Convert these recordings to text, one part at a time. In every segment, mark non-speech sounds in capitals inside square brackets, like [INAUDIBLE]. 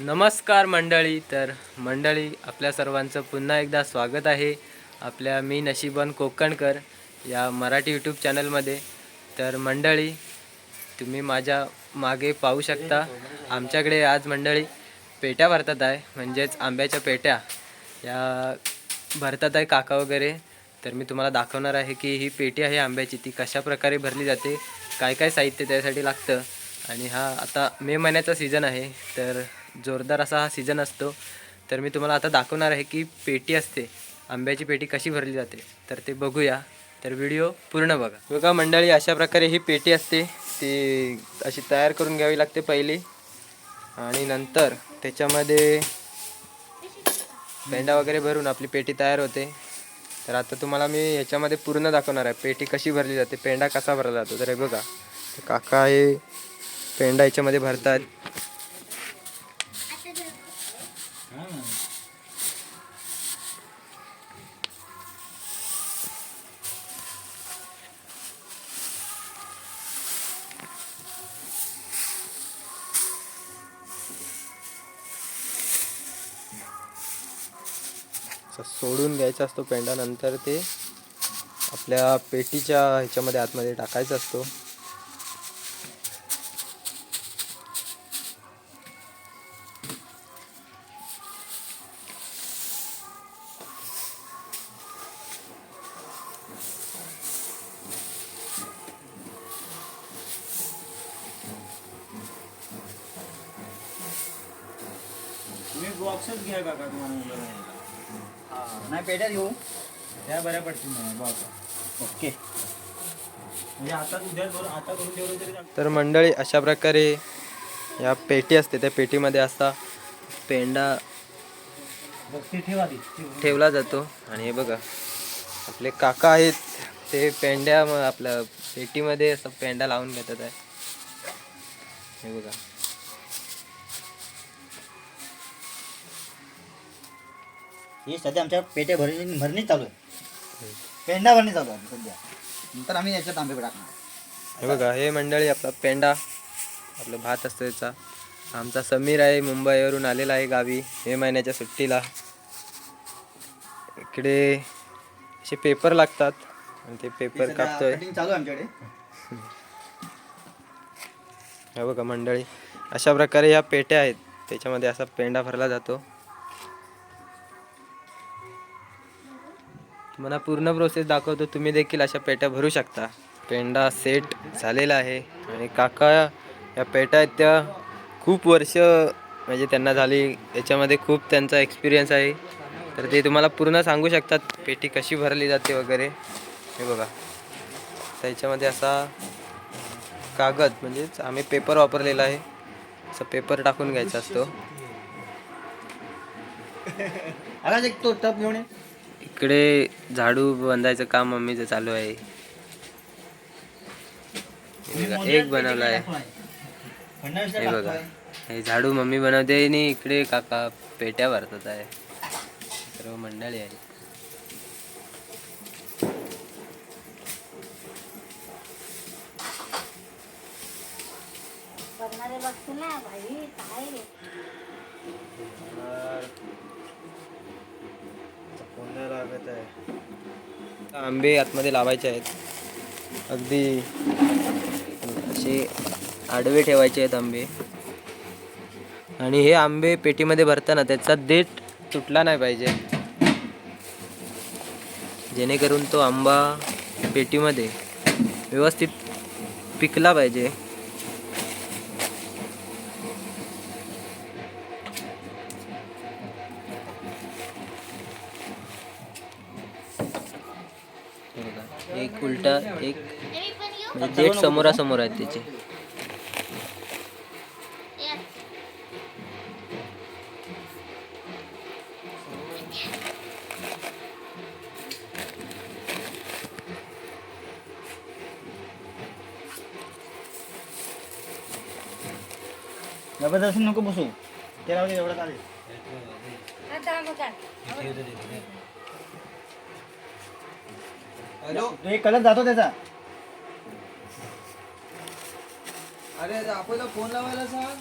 नमस्कार मंडळी. तर मंडळी आपल्या सर्वांचं पुन्हा एकदा स्वागत आहे आपल्या मी नशीबन कोकणकर या मराठी यूट्यूब चॅनलमध्ये तर मंडळी तुम्ही माझ्या मागे पाहू शकता आमच्याकडे आज मंडळी पेट्या भरतात आहे म्हणजेच आंब्याच्या पेट्या. या भरतात आहे काका वगैरे. तर मी तुम्हाला दाखवणार आहे की ही पेटी आहे आंब्याची ती कशा प्रकारे भरली जाते काय काय साहित्य त्यासाठी लागतं. आणि हा आता मे महिन्याचा सीझन आहे तर जोरदार असा हा सीझन असतो. तर मी तुम्हाला आता दाखवणार आहे की पेटी असते. आंब्याची पेटी कशी भरली जाते. तर ते बघूया. तर व्हिडिओ पूर्ण बघा. बघा मंडळी अशा प्रकारे ही पेटी असते. ती अशी तयार करून घ्यावी लागते पहिली. आणि नंतर त्याच्यामध्ये पेंडा वगैरे भरून आपली पेटी तयार होते. तर आता तुम्हाला मी याच्यामध्ये पूर्ण दाखवणार आहे. पेटी कशी भरली जाते पेंडा कसा भरला जातो. तर हे बघा. काका हे पेंडा याच्यामध्ये भरतात असं सोडून घ्यायचा असतो पेंडा नंतर ते आपल्या पेटीच्या ह्याच्यामध्ये आतमध्ये टाकायचा असतो. बॉक्सच घ्या काका तुम्हाला मुलं नाही पेट्यात घेऊ. त्या बऱ्या पडतील ओके. म्हणजे आता उद्या आता करून ठेवलं तरी. तर मंडळी अशा प्रकारे या पेटी असते त्या पेटीमध्ये असा पेंडा ठेवला जातो. आणि हे बघा आपले काका आहेत ते पेंड्या म- आपल्या पेटीमध्ये असं पेंडा लावून घेतात आहे. हे बघा. ही सध्या आमच्या पेट्या भरणी भरणी चालू आहे. पेंडा भरणी चालू आहे सध्या. नंतर आम्ही याच्यात आंबे टाकणार. हे बघा हे मंडळी आपला पेंडा आपलं भात असतं त्याचा आमचा समीर आहे मुंबईवरून आलेला आहे गावी मे महिन्याच्या सुट्टीला. इकडे असे पेपर लागतात. आणि ते पेपर कापतोय. चालू आमच्याकडे. हे बघा मंडळी अशा प्रकारे ह्या पेट्या आहेत. त्याच्यामध्ये असा पेंडा भरला जातो. तुम्हाला पूर्ण प्रोसेस दाखवतो. तुम्ही देखील अशा पेट्या भरू शकता. पेंडा सेट झालेला आहे. आणि काका या पेट्या आहेत त्या खूप वर्ष म्हणजे त्यांना झाली. याच्यामध्ये खूप त्यांचा एक्सपिरियन्स आहे. तर ते तुम्हाला पूर्ण सांगू शकतात पेटी कशी भरली जाते वगैरे. हे बघा. त्याच्यामध्ये असा कागद म्हणजेच आम्ही पेपर वापरलेला आहे. असं पेपर टाकून घ्यायचा असतो. तो टप घेऊन इकडे झाडू बांधायचं काम मम्मीचं चालू आहे. हे एक बनवला आहे हे बघा. हे झाडू मम्मी बनवते आणि इकडे काका पेट्या भरतात आहे. सर्व मंडळी आहे बघणारे ना भाई काय रे आंबे आतमध्ये लावायचे आहेत. अगदी असे आडवे ठेवायचे आहेत आंबे. आणि हे आंबे पेटीमध्ये भरताना त्याचा देठ तुटला नाही पाहिजे. जेणेकरून तो आंबा पेटीमध्ये व्यवस्थित पिकला पाहिजे. एक उलटा एक म्हणजे देठ समोरासमोर आहेत त्याचे. जबरदस्ती नको बसू. त्याला एवढं चालेल. तो एक कलर जातो त्याचा. अरे आपल्याला फोन लावायला सांग.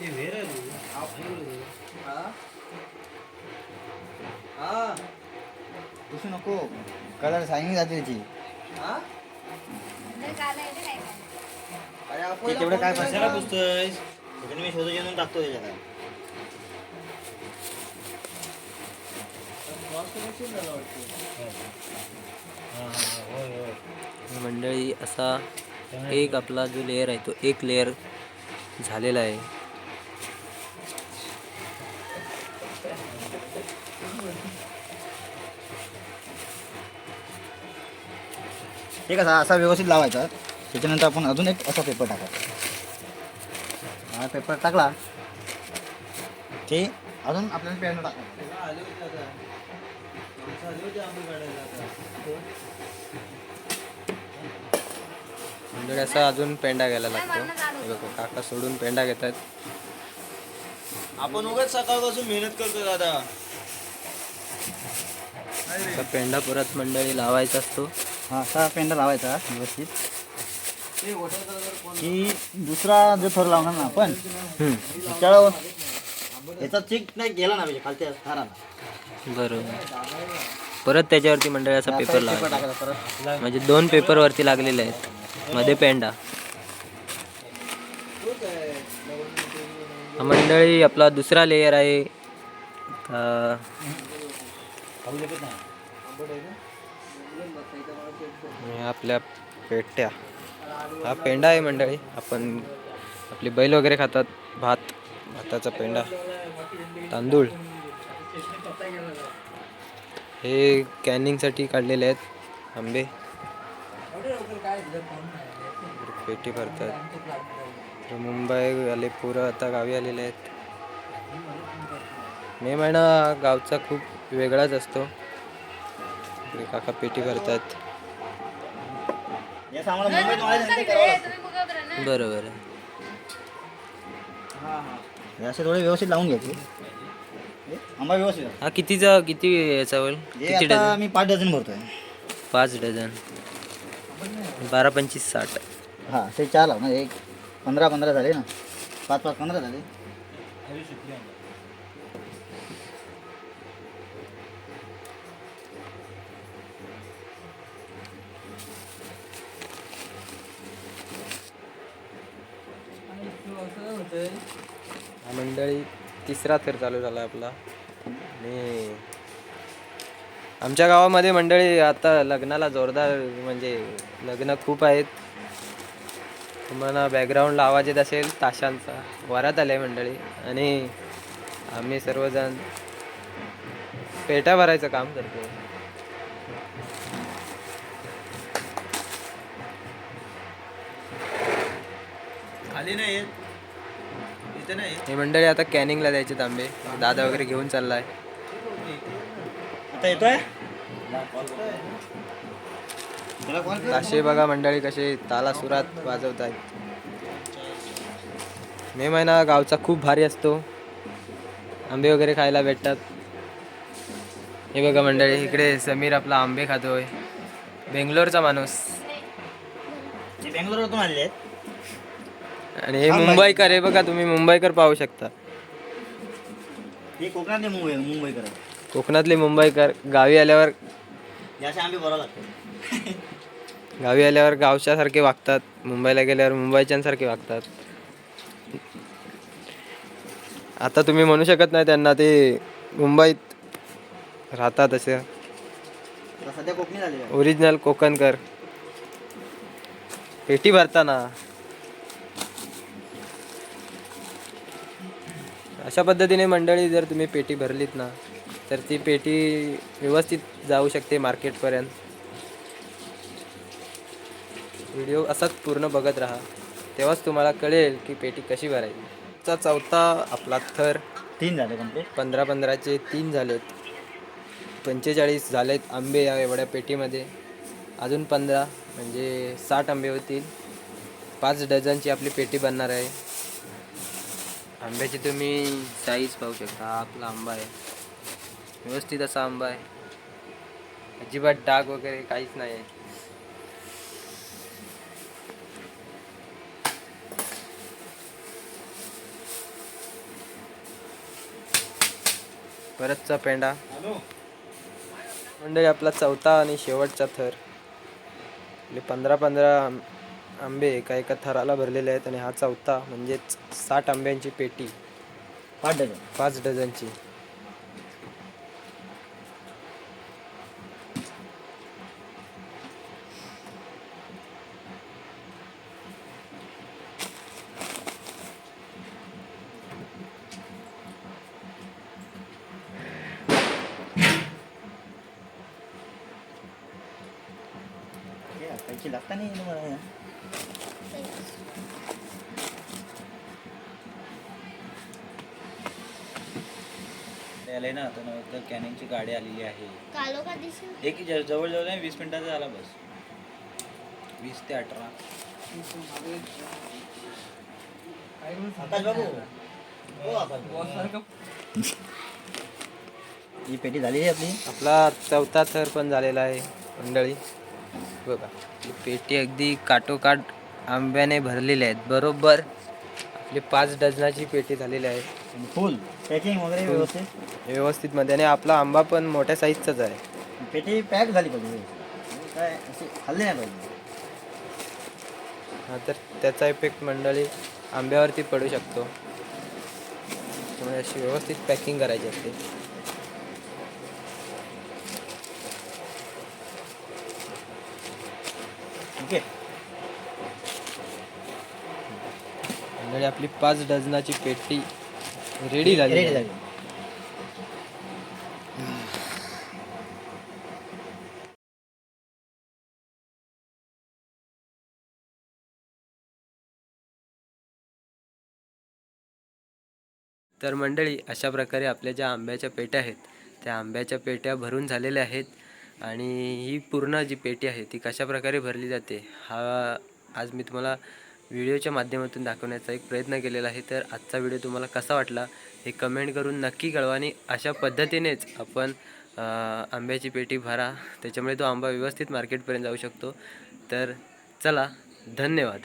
ते वेर आहे. रे. पुसू नको. कलर सायनिंग जाते त्याची. ते तेवढं काय कशाला पैसा पुसतोयस त्याच्याने मी शोधून येऊन टाकतो त्याच्यात हा, मंडळी असा एक आपला जो लेअर आहे तो एक लेअर झालेला आहे. ते कसा असा व्यवस्थित लावायचा. त्याच्यानंतर आपण अजून एक असा पेपर टाकायचा हा पेपर टाकला की अजून आपल्याला पेन टाकायचं. मंडळी असा अजून पेंडा घ्यायला लागतो. हे बघा काका सोडून पेंडा घेतात आपण उगाच सकाळपासून मेहनत करतो दादा. पेंडा परत मंडळी लावायचा असतो. हा असा पेंडा लावायचा व्यवस्थित. की दुसरा जो थर लावणार ना आपण त्याच्यावर याचा चिक नाही गेला ना पाहिजे खालच्या थराला. बरोबर. परत त्याच्यावरती मंडळी असा पेपर परत. म्हणजे दोन पेपर वरती लागलेले आहेत. मध्ये पेंडा. हा मंडळी आपला दुसरा लेयर आहे. आपल्या पेट्या. हा पेंडा आहे मंडळी. आपण आपली बैल वगैरे खातात. भात भाताचा पेंडा. तांदूळ. हे कॅनिंगसाठी काढलेले आहेत आंबे. पेटी भरतात. तर मुंबई आले पुरं आता गावी आलेले आहेत. मे महिना गावचा खूप वेगळाच असतो. काका पेटी भरतात. बरं बरं बरोबर असे थोडे व्यवस्थित लावून घ्यायचे आंबा व्यवस्थित आहे. हा कितीचा किती याचा होईल? हे किती आता डझन? मी पाच डझन भरतोय. पाच डझन. बारा पंचवीस साठ. हा ते चार लाव ना एक पंधरा पंधरा झाले ना. पाच पाच पंधरा झाले. हा मंडळी तिसरा थर चालू झाला आपला. आणि आमच्या गावामध्ये मंडळी आता लग्नाला जोरदार म्हणजे लग्न खूप आहेत. तुम्हाला बॅकग्राऊंडला आवाज येत असेल ताशांचा वरात आले मंडळी. आणि आम्ही सर्वजण पेटा भरायचं काम करतो खाली नाही. हे मंडळी आता कॅनिंगला द्यायचे तांबे. दादा वगैरे घेऊन चाललाय. आता येतोय. ताशे बघा मंडळी कसे ताला सुरात वाजवत आहेत मे महिना गावचा खूप भारी असतो. आंबे वगैरे खायला भेटतात. हे बघा मंडळी इकडे समीर आपला आंबे खातोय. बेंगलोरचा माणूस. बेंगलोरवरून आहेत आणि हे मुंबईकर हे बघा तुम्ही मुंबईकर पाहू शकता. हे कोकणातले मुंबई मुंबईकर. कोकणातले मुंबईकर गावी आल्यावर गावी आल्यावर गावच्यासारखे वागतात मुंबईला गेल्यावर मुंबईच्यांसारखे वागतात. आता तुम्ही म्हणू शकत नाही त्यांना ते मुंबईत राहतात असे. ओरिजिनल कोकणकर. पेटी भरताना. अशा पद्धतीने मंडळी जर तुम्ही पेटी भरलीत ना तर ती पेटी व्यवस्थित जाऊ शकते मार्केटपर्यंत. व्हिडिओ असाच पूर्ण बघत राहा. तेव्हाच तुम्हाला कळेल की पेटी कशी भरायची. चा चौथा आपला थर. तीन झाले कंप्लीट पंधरा पंधराचे तीन झालेत. पंचेचाळीस झालेत आंबे या एवढ्या पेटीमध्ये. अजून पंधरा म्हणजे साठ आंबे होतील. पाच डझनची आपली पेटी बनणार आहे. आंब्याची तुम्ही साईज पाहू शकता. आपला आंबा आहे. व्यवस्थित असा आंबा आहे. अजिबात डाग वगैरे काहीच नाही आहे परतचा पेंडा मंडळी आपला चौथा आणि शेवटचा थर. आपले पंधरा पंधरा आंबे एका एका थराला भरलेले आहेत आणि हा चौथा म्हणजेच साठ आंब्यांची पेटी. पाच डझन. पाच डझनची. नाही तुम्हाला त्याला ना आता नव्हतं कॅनिंगची गाडी आलेली आहे. कालो का दिसेल? एक ज- जवळजवळ नाही वीस मिनिटाचा झाला बस. वीस ते अठरा. आकाश बाबू [LAUGHS] हो पेटी झालेली आहे आपली. आपला चौथा थर पण झालेला आहे मंडळी. बघा ही पेटी अगदी काटोकाट आंब्याने भरलेली आहेत. बरोबर आपली पाच डझनाची पेटी झालेली आहे. फुल. पॅकिंग वगैरे व्यवस्थित? व्यवस्थित मध्ये. आणि आपला आंबा पण मोठ्या साईजचाच आहे. पेटी पॅक झाली पाहिजे. व्यवस्थित. काय नाही पाहिजे. हा तर त्याचा इफेक्ट मंडळी आंब्यावरती पडू शकतो. त्यामुळे अशी व्यवस्थित पॅकिंग करायची असते. ओके मंडळी आपली पाच डझनाची पेटी रेडी झाली रेडी आहे. झाली तर मंडळी अशा प्रकारे आपल्या ज्या आंब्याच्या पेट्या आहेत त्या आंब्याच्या पेट्या भरून झालेल्या आहेत आणि ही पूर्ण जी पेटी आहे ती कशा प्रकारे भरली जाते हा आज मी तुम्हाला व्हिडिओच्या माध्यमातून दाखवण्याचा एक प्रयत्न केलेला आहे. तर आजचा व्हिडिओ तुम्हाला कसा वाटला हे कमेंट करून नक्की कळवा आणि अशा पद्धतीनेच आपण आंब्याची पेटी भरा. त्याच्यामुळे तो आंबा व्यवस्थित मार्केटपर्यंत जाऊ शकतो. तर चला धन्यवाद.